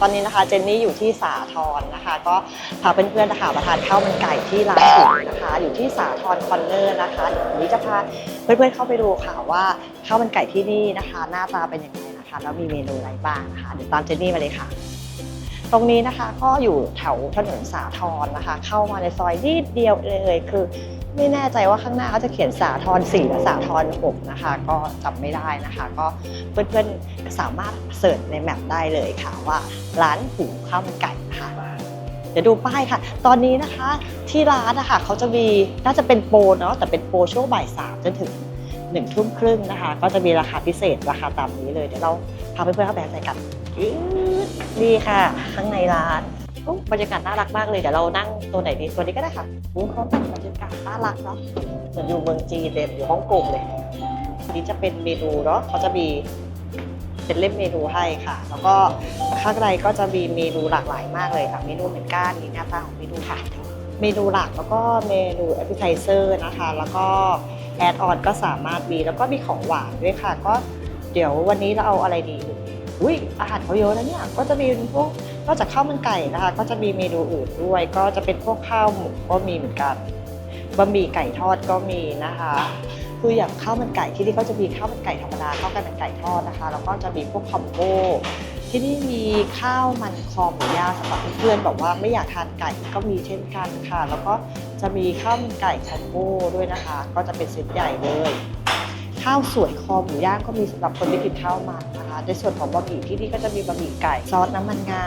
ตอนนี้นะคะเจนนี่อยู่ที่สาทรนะคะ ก็พาเพื่อนๆนะคะมาทานข้าวมันไก่ที่ร้านถึงนะคะ อยู่ที่สาทรคอนเนอร์นะคะเดี๋ยววันนี้จะพาเพื่อนๆเข้าไปดูค่ะว่าข้าวมันไก่ที่นี่นะคะ หน้าตาเป็นยังไงนะคะแล้วมีเมนูอะไรบ้างนะคะเดี๋ยวตามเจนนี่มาเลยค่ะตรงนี้นะคะก็อยู่แถวถนนสาทรนะคะ เข้ามาในซอยนิดเดียวเลยคือ ไม่แน่ใจว่าข้างหน้าเขาจะเขียนสาทรสี่หรือสาทรหกนะคะ ก็จำไม่ได้นะคะ ก็เพื่อนๆสามารถเสิร์ชในแมปได้เลยค่ะว่าร้านหูข้าวมันไก่นะคะเดี๋ยวดูป้ายค่ะ ตอนนี้นะคะที่ร้านนะคะเขาจะมีน่าจะเป็นโปรเนาะแต่เป็นโปรช่วงบ่ายสามจนถึงหนึ่งทุ่มครึ่งนะคะ ก็จะมีราคาพิเศษราคาตามนี้เลยเดี๋ยวเราพาเพื่อนๆเข้าไปข้างในกันดีค่ะ ข้างในร้าน บรรยากาศน่ารักมากเลยเดี๋ยวเรานั่งตัวไหนดีตัวนี้ก็ได้ค่ะอู้เขาแต่งบรรยากาศน่ารักเนาะเหมือนอยู่เมืองจีนเลยอยู่ฮ่องกงเลยนี้จะเป็นเมนูเนาะเขาจะมีเป็นเล่มเมนูให้ค่ะ แล้วก็ข้างในก็จะมีเมนูหลากหลายมากเลยค่ะเมนูเหมือนกันนี่หน้าตาของเมนูค่ะเมนูหลักแล้วก็เมนูแอปเปิลไทเซอร์นะคะ แล้วก็แอดออนก็สามารถมีแล้วก็มีของหวานด้วยค่ะ ก็เดี๋ยววันนี้เราเอาอะไรดี อุ้ยอาหารเขาเยอะนะเนี่ย ก็จะมีพวก นอกจากข้าวมันไก่นะคะ ก็จะมีเมนูอื่นด้วย ก็จะเป็นพวกข้าวหมูก็มีเหมือนกันบะหมี่ไก่ทอดก็มีนะคะคืออย่างข้าวมันไก่ที่นี่ก็จะมีข้าวมันไก่ธรรมดาข้าวกันไก่ทอดนะคะแล้วก็จะมีพวกคอมโบที่นี่มีข้าวมันคอหมูย่างสำหรับเพื่อนๆบอกว่าไม่อยากทานไก่ก็มีเช่นกันค่ะ แล้วก็จะมีข้าวมันไก่คอมโบด้วยนะคะ ก็จะเป็นเซตใหญ่เลย ข้าวสวยคอหมูย่างก็มีสำหรับคนที่กินข้าวมัน ในส่วนของบะหมี่ที่นี่ก็จะมีบะหมี่ไก่ซอสน้ำมันงา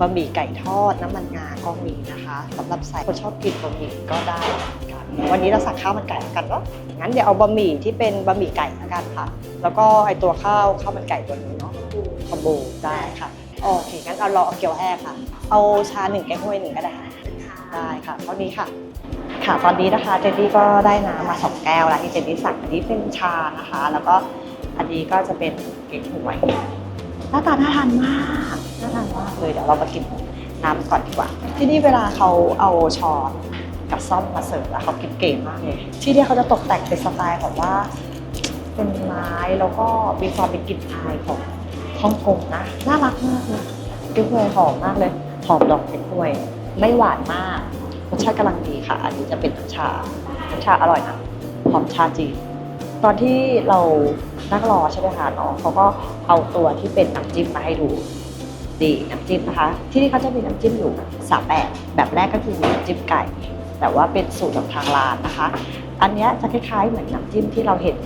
บะหมี่ไก่ทอดน้ำมันงาก็มีนะคะสำหรับสายคนชอบกินบะหมี่ก็ได้เหมือนกัน วันนี้เราสั่งข้าวมันไก่แล้วกันเนาะงั้นเดี๋ยวเอาบะหมี่ที่เป็นบะหมี่ไก่แล้วกันค่ะ แล้วก็ไอตัวข้าวข้าวมันไก่ตัวนี้เนาะคอมโบได้ค่ะโอเคงั้นเอารอเอาเกี๊ยวแห้งค่ะ เอาชาหนึ่งแก้วห้วยหนึ่งก็ได้ค่ะได้ค่ะเท่านี้ค่ะ ค่ะตอนนี้นะคะเจนนี่ก็ได้น้ำมาสองแก้วแล้วที่เจนนี่สั่งอันนี้เป็นชานะคะ แล้วก็อันนี้ก็จะเป็น เก๊กฮวยหน้าตาน่าทานมากน่าทานมากเลยเดี๋ยวเรามากินน้ำก่อนดีกว่า ที่นี่เวลาเขาเอาช้อนกับซ่อมมาเสิร์ฟแล้วเขากินเก่งมากเลยที่นี่เขาจะตกแต่งเป็นสไตล์แบบว่า เป็นไม้แล้วก็มีความเป็นกลิ่นอายของฮ่องกงนะน่ารักมากเลยเก๊กฮวยหอมมากเลยหอมดอกเก๊กฮวย ไม่หวานมากรสชาติกำลังดีค่ะ อันนี้จะเป็นน้ำชาน้ำชาอร่อยนะหอมชาจีน ตอนที่เรานั่งรอใช่ไหมคะน้องเขาก็เอาตัวที่เป็นน้ำจิ้มมาให้ดูดีน้ำจิ้มนะคะ ที่นี่เขาจะมีน้ำจิ้มอยู่สามแบบแบบแรกก็คือน้ำจิ้มไก่ แต่ว่าเป็นสูตรของทางร้านนะคะ อันนี้จะคล้ายๆเหมือนน้ำจิ้มที่เราเห็น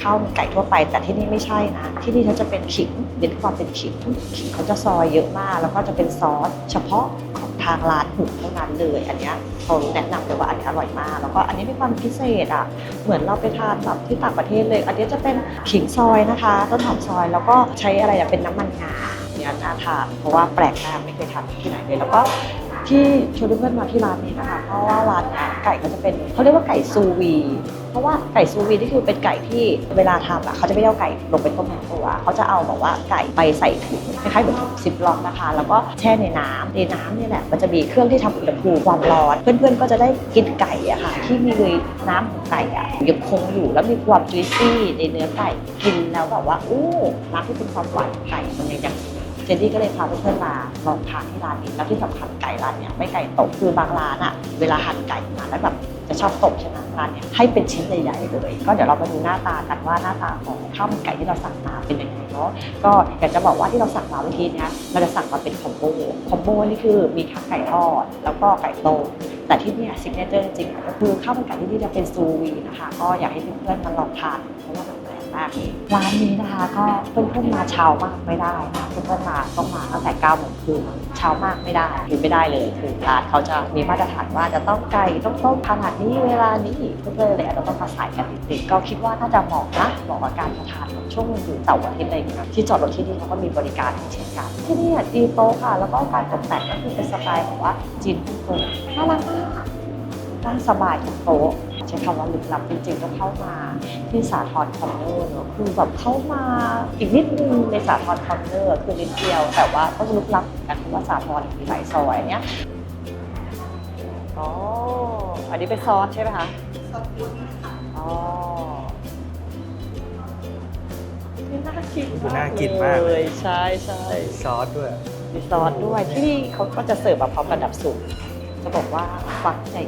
ข้าวมันไก่ทั่วไป แต่ที่นี่ไม่ใช่นะ ที่นี่เขาจะเป็นขิงเน้นความเป็นขิงขิงเขาจะซอยเยอะมาก แล้วก็จะเป็นซอสเฉพาะของ ทางร้านหุเท่านั้นเลยอันเนี้ยเขาแนะนำเลยว่าอันนี้อร่อยมาก แล้วก็อันนี้มีความพิเศษอะเหมือนเราไปทานแบบที่ต่างประเทศเลย อันนี้จะเป็นขิงซอยนะคะต้นหอมซอยแล้วก็ใช้อะไรอะเป็นน้ำมันงาเนี่ยน่าทานเพราะว่าแปลกมากไม่เคยทานที่ไหนเลยแล้วก็ ที่ชวนเพื่อนๆมาที่ร้านนี้นะคะ เพราะว่าร้านไก่เขาจะเป็นเขาเรียกว่าไก่ซูวี เพราะว่าไก่ซูวีนี่คือเป็นไก่ที่เวลาทำอะเขาจะไม่เอาไก่ลงไปต้มทั้งตัวเขาจะเอาแบบว่าไก่ไปใส่ถุงคล้ายๆเหมือนถุงซิปล็อกนะคะ แล้วก็แช่ในน้ำในน้ำเนี่ยแหละมันจะมีเครื่องที่ทำอุณหภูมิความร้อน เพื่อนๆก็จะได้กินไก่อะค่ะ ที่มีเลยน้ำของไก่อะยังคงอยู่แล้วมีความจุยซี่ในเนื้อไก่กินแล้วแบบว่าอู้น้ำที่เป็นความหวานของไก่มันยังยัง เจนนี่ก็เลยพาเพื่อนๆมาลองทานที่ร้านนี้แล้วที่สำคัญไก่ร้านเนี้ยไม่ไก่ตกคือบางร้านอะเวลาหั่นไก่มาแล้วแบบจะชอบตกใช่ไหมร้านเนี้ยให้เป็นชิ้นใหญ่ๆเลยก็เดี๋ยวเรามาดูหน้าตากันว่าหน้าตาของข้าวมันไก่ที่เราสั่งมาเป็นยังไงเนาะก็อยากจะบอกว่าที่เราสั่งมาเมื่อกี้เนี้ยเราจะสั่งมาเป็นคอมโบคอมโบนี่คือมีทั้งไก่ทอดแล้วก็ไก่ต้มแต่ที่นี่ซิกเนเจอร์จริงๆก็คือข้าวมันไก่ที่นี่จะเป็นซูวีนะคะก็อยากให้เพื่อนๆมาลองทานเพราะว่า มากร้านนี้นะคะก็เพื่อนๆมาเช้ามากไม่ได้นะเพื่อนๆมาต้องมาตั้งแต่9ก้าโมงครึ่งเช้ามากไม่ได้คือไม่ได้เลยคือร้านเขาจะมีมาตรฐานว่าจะต้องไก่ต้องต้มขนาดนี้เวลานี้เพื่อนๆเลยอาจจะต้องมาสายกันติดๆก็คิดว่าน่าจะเหมาะนะเหมาะกับการทานช่วงวันหยุดเสาร์อาทิตย์อะไรอย่างเงี้ยที่จอดรถที่นี่เขาก็มีบริการเช่นกันที่นี่ดีโต๊ะค่ะ แล้วก็การตกแต่งก็คือเป็นสไตล์แบบว่าจีนฮ่องกงน่ารักมากนั่งสบายทุกโต๊ะ ใช้คำว่าลึกลับจริงๆต้องเข้ามาที่สาทรคอนเนอร์เนอะคือแบบเข้ามาอีกนิดนึงในสาทรคอนเนอร์คือนิดเดียว แต่ว่าต้องลึกลับเหมือนกันเพราะว่าสาทรมีหลายซอยเนี้ยอ๋ออันนี้เป็นซอสใช่ไหมคะซอสวุ้นค่ะอ๋อนี่น่ากินดูน่ากินมากเลยใช่ใช่ซอสด้วยมีซอสด้วยที่นี่เขาก็จะเสิร์ฟแบบพร้อมกับดับสุกจะบอกว่าฟักใหญ่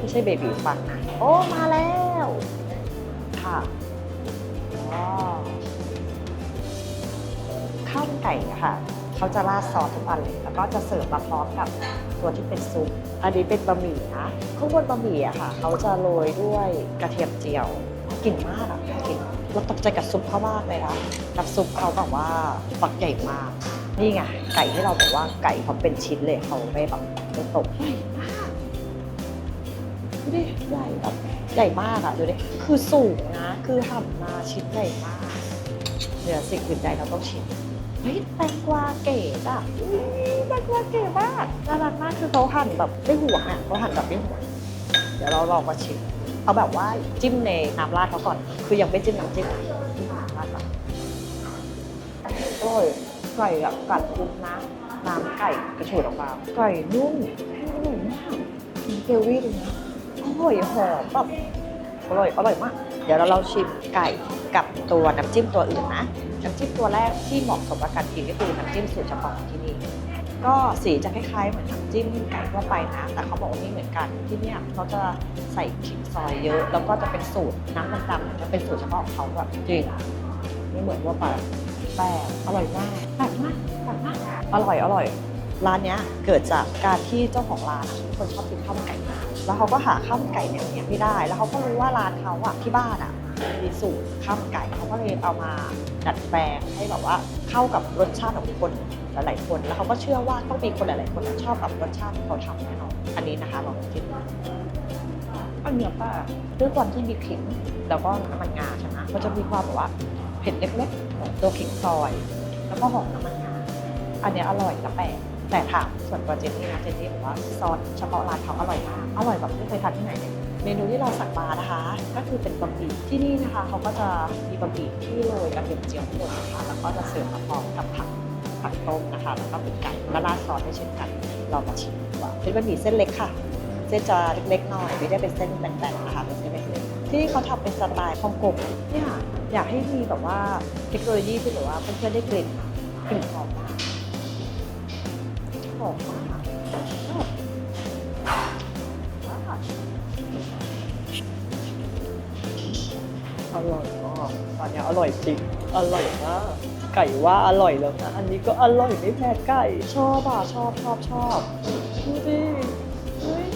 ไม่ใช่เบบีฟักนะ โอ้ มาแล้ว ค่ะข้าวไก่ค่ะ เขาจะราดซอสทุกอันเลย แล้วก็จะเสิร์ฟมาพร้อมกับตัวที่เป็นซุป อันนี้เป็นบะหมี่นะข้างบนบะหมี่อะค่ะ เขาจะโรยด้วยกระเทียมเจียวกลิ่นมากอะกลิ่นเราตกใจกับซุปเขามากเลยนะน้ำซุปเขาแบบว่าฝักใหญ่มาก นี่ไงไก่ที่เราบอกว่าไก่เขาเป็นชิ้นเลยเขาไม่แบบไม่ตก ดูดิใหญ่แบบใหญ่มากอะดูดิคือสูงนะ คือหั่นมาชิ้นใหญ่มากเหนือสิ่งอื่นใดเราต้องชิมเฮ้ยแตงกวาเก๋อะอุ๊ยแตงกวาเก๋มากน่ารักมากคือเขาหั่นแบบไม่ห่วงอะเขาหั่นแบบไม่ห่วงเดี๋ยวเราลองมาชิมเอาแบบว่าจิ้มในน้ำราดเขาก่อน คือยังไม่จิ้มน้ำจิ้มนะน้ำราดก่อนอร่อยไก่อะกัดปุ๊บนะน้ำไก่กระฉูดออกมาไก่นุ่มอร่อยมากกินเกลวี่เลยนะ ร่อยหอมแบบอร่อยอร่อยมาก เดี๋ยวเราลองชิมไก่กับตัวน้ำจิ้มตัวอื่นนะ น้ำจิ้มตัวแรกที่เหมาะสมกับการกินก็คือน้ำจิ้มสูตรเฉพาะของที่นี่ ก็สีจะคล้ายๆเหมือนน้ำจิ้มไก่ทั่วไปนะ แต่เขาบอกว่าไม่เหมือนกันที่เนี่ยเขาจะใส่ขิงซอยเยอะ แล้วก็จะเป็นสูตรน้ำดำๆจะเป็นสูตรเฉพาะของเขาแบบจริงไม่เหมือนทั่วไปแต่อร่อยมากแปลกมากแปลกมากอร่อยอร่อยร้านเนี้ยเกิดจากการที่เจ้าของร้านเป็นคนชอบกินข้าวมันไก่มาก แล้วเขาก็หาข้าวมันไก่เนี่ยไม่ได้ แล้วเขาก็รู้ว่าร้านเขาอะที่บ้านอะมีสูตรข้าวมันไก่เขาก็เลยเอามาดัดแปลงให้แบบว่าเข้ากับรสชาติของคนหลายๆคน แล้วเขาก็เชื่อว่าต้องมีคนหลายๆคนที่ชอบกับรสชาติที่เขาทำแน่นอนอันนี้นะคะลองชิมอันเนี้ยป้าด้วยความที่มีขิงแล้วก็น้ำมันงาใช่ไหมมันจะมีความแบบว่าเผ็ดเล็กๆของตัวขิงซอย แล้วก็หอมน้ำมันงาอันเนี้ยอร่อยและแปลก แต่ถามส่วนตัวเจนนี่นะเจนนี่บอกว่าซอสเฉพาะร้านเขาอร่อยมาก อร่อยแบบไม่เคยทานที่ไหนเลยเมนูที่เราสั่งมานะคะ ก็คือเป็นบะหมี่ที่นี่นะคะเขาก็จะมีบะหมี่ที่โรยกระเทียมเจียวข้างบนนะคะแล้วก็จะเสิร์ฟมาพร้อมกับผักผักต้มนะคะแล้วก็เป็นไก่และราดซอสให้เช่นกัน เรามาชิมดีกว่าเป็นบะหมี่เส้นเล็กค่ะ เส้นจะเล็กๆหน่อยไม่ได้เป็นเส้นแบนๆนะคะเป็นเส้นเล็กๆที่นี่เขาทำเป็นสไตล์ฮ่องกงเนี่ยอยากให้มีแบบว่าเทคโนโลยีที่แบบว่าเพื่อนๆได้กลิ่นกลิ่นหอม มากหอมมากชอบมากอร่อยมากตอนนี้อร่อยจริง อร่อยมาก ไก่ว่าอร่อยแล้วนะ อันนี้ก็อร่อยไม่แพ้ไก่ ชอบอะ ชอบชอบชอบดูดิเฮ้ย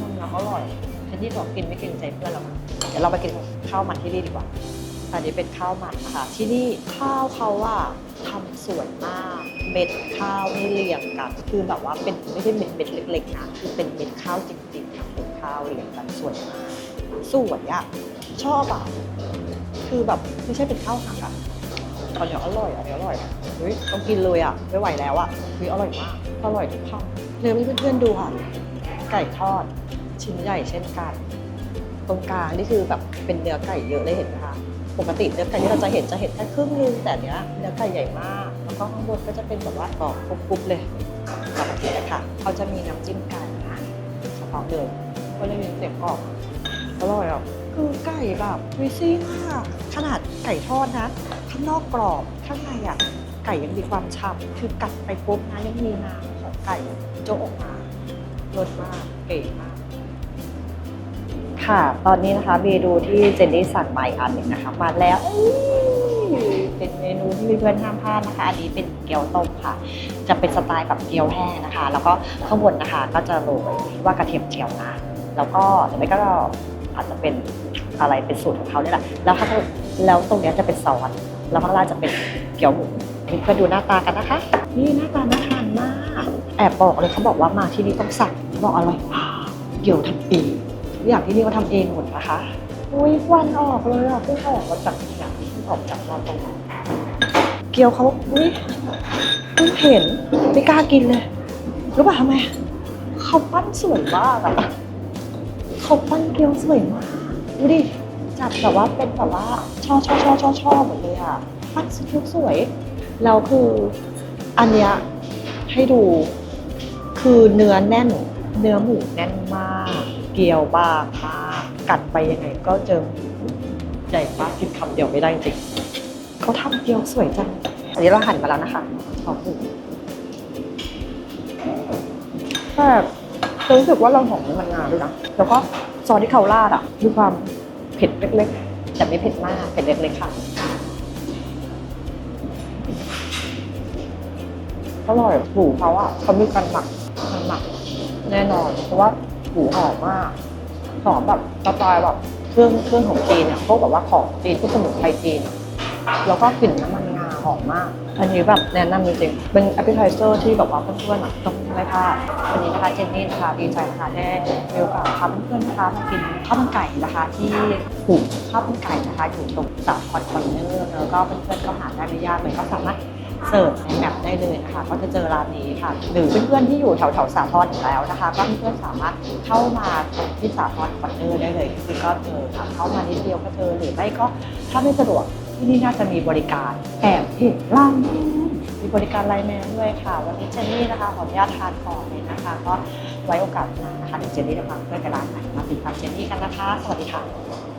มันอร่อยเป็นที่บอกกินไม่เกินใจเพื่อนเราเดี๋ยวเราไปกินข้าวมันที่นี่ดีกว่า อันนี้เป็นข้าวมันนะคะ ที่นี่ข้าวเขาว่า ทำสวยมาก เม็ดข้าวนี่เรียงกัน คือแบบว่าเป็นไม่ใช่เม็ดเม็ดเล็กๆนะคือเป็นเม็ดข้าวจริงๆทำเป็นข้าวเรียงกันสวยมากสวยอะชอบอะคือแบบไม่ใช่เป็นข้าวหักอะอันนี้อร่อยอันนี้อร่อยเฮ้ยต้องกินเลยอะไม่ไหวแล้วอะเฮ้ยอร่อยมากอร่อยทุกคำเนื้อให้เพื่อนๆดูค่ะไก่ทอดชิ้นใหญ่เช่นกัน ตรงกลางนี่คือแบบเป็นเนื้อไก่เยอะเลยเห็นไหมคะ ปกติเนื้อไก่ที่เราจะเห็นจะเห็นแค่ครึ่งนึงแต่เนี้ยเนื้อไก่ใหญ่มาก แล้วก็ข้างบนก็จะเป็นแบบว่ากรอบกรุบๆเลยปกติเลยค่ะเขาจะมีน้ำจิ้มไก่นะเฉพาะเลยก็เลยมีเสียงกรอบอร่อยอะคือไก่แบบวิซี่มากขนาดไก่ทอดนะข้างนอกกรอบข้างในอะไก่ยังมีความฉ่ำคือกัดไปปุ๊บนะยังมีน้ำของไก่โจะออกมารสมากเก๋มาก ค่ะ ตอนนี้นะคะเมนูที่เจนนี่สั่งมาอีกอันหนึ่งนะคะ มาแล้วเป็นเมนูที่เพื่อนๆห้ามพลาดนะคะ อันนี้เป็นเกี๊ยวต้มค่ะ จะเป็นสไตล์แบบเกี๊ยวแห้งนะคะ แล้วก็ข้างบนนะคะก็จะโรยว่ากระเทียมเจียวนะ แล้วก็หรือไม่ก็อาจจะเป็นอะไรเป็นสูตรของเขาเนี่ยแหละ แล้วข้างแล้วตรงนี้จะเป็นซอส แล้วข้างล่างจะเป็นเกี๊ยวหมูเพื่อนดูหน้าตากันนะคะ นี่หน้าตาน่าทานมาก แอบบอกเลยเขาบอกว่ามาที่นี่ต้องสั่งบอกอร่อยเกี๊ยวทำเอง ทุกอย่างที่นี่เขาทำเองหมดนะคะอุ้ยควันออกเลยอะเพิ่งออกมาจากอย่างเพิ่ออกจากรอตรงนั้นเกี๊ยวเขาอุ้ยเพิ่งเห็นไม่กล้ากินเลยรู้ป่ะทำไมเขาปั้นสวยมากอะเขาปั้นเกี๊ยวสวยมากดูดิจัดแบบว่าเป็นแบบว่าช่อช่อช่อช่อช่อหมดเลยอะปั้นสวยสวยแล้วคืออันเนี้ยให้ดูคือเนื้อแน่น เนื้อหมูแน่นมาก เกี๊ยวบางมากกัดไปยังไงก็เจอใหญ่มากกินคำเดียวไม่ได้จริงขเขาทำเกี๊ยวสวยจัง อันนี้เราหั่นมาแล้วนะคะขอบคุณแต่รู้สึกว่าเราหอมน้ำมันงาด้วยนะ แล้วก็ซอสที่เขาราดอะมีความเผ็ดเล็กๆ แต่ไม่เผ็ดมาก เผ็ดเล็กๆค่ะ อร่อยหมูเขาอะเขามีการหมักมันหมักแน่นอน เพราะว่า หูหอมมากหอมแบบสไตล์แบบเครื่องเครื่องของจีนเนี่ยพวกแบบว่าของจีนพวกสมุนไพรจีน แล้วก็กลิ่นน้ำมันงาหอมมาก อันนี้แบบแนะนำจริงๆเป็น appetizer ที่แบบว่าเพื่อนๆอะต้องไม่พลาดวันนี้นะคะเจนนี่นะคะดีใจนะคะได้มีโอกาสพาเพื่อนๆนะคะมากินข้าวมันไก่นะคะ ที่หูข้าวมันไก่นะคะอยู่ตรงสาทรคอนเนอร์แล้วก็เพื่อนๆก็หาได้ไม่ยากเลยก็สามารถ เสิร์ชในแมปได้เลยนะคะก็จะเจอร้านนี้ค่ะหรือเพื่อนๆที่อยู่แถวๆสาทรอยู่แล้วนะคะ ก็เพื่อนๆสามารถเข้ามาที่สาทรคอนเนอร์ได้เลยคือก็เจอค่ะเข้ามานิดเดียวก็เจอหรือไม่ก็ถ้าไม่สะดวกที่นี่น่าจะมีบริการแอบเห็นไลน์แมนมีบริการไลน์แมนด้วยค่ะ วันนี้เจนนี่นะคะขออนุญาตทานก่อนเลยนะคะ ก็ไว้โอกาสหน้านะคะเดี๋ยวเจนนี่จะพาเพื่อนไปร้านไหนมาติดตามเจนนี่กันนะคะ สวัสดีค่ะ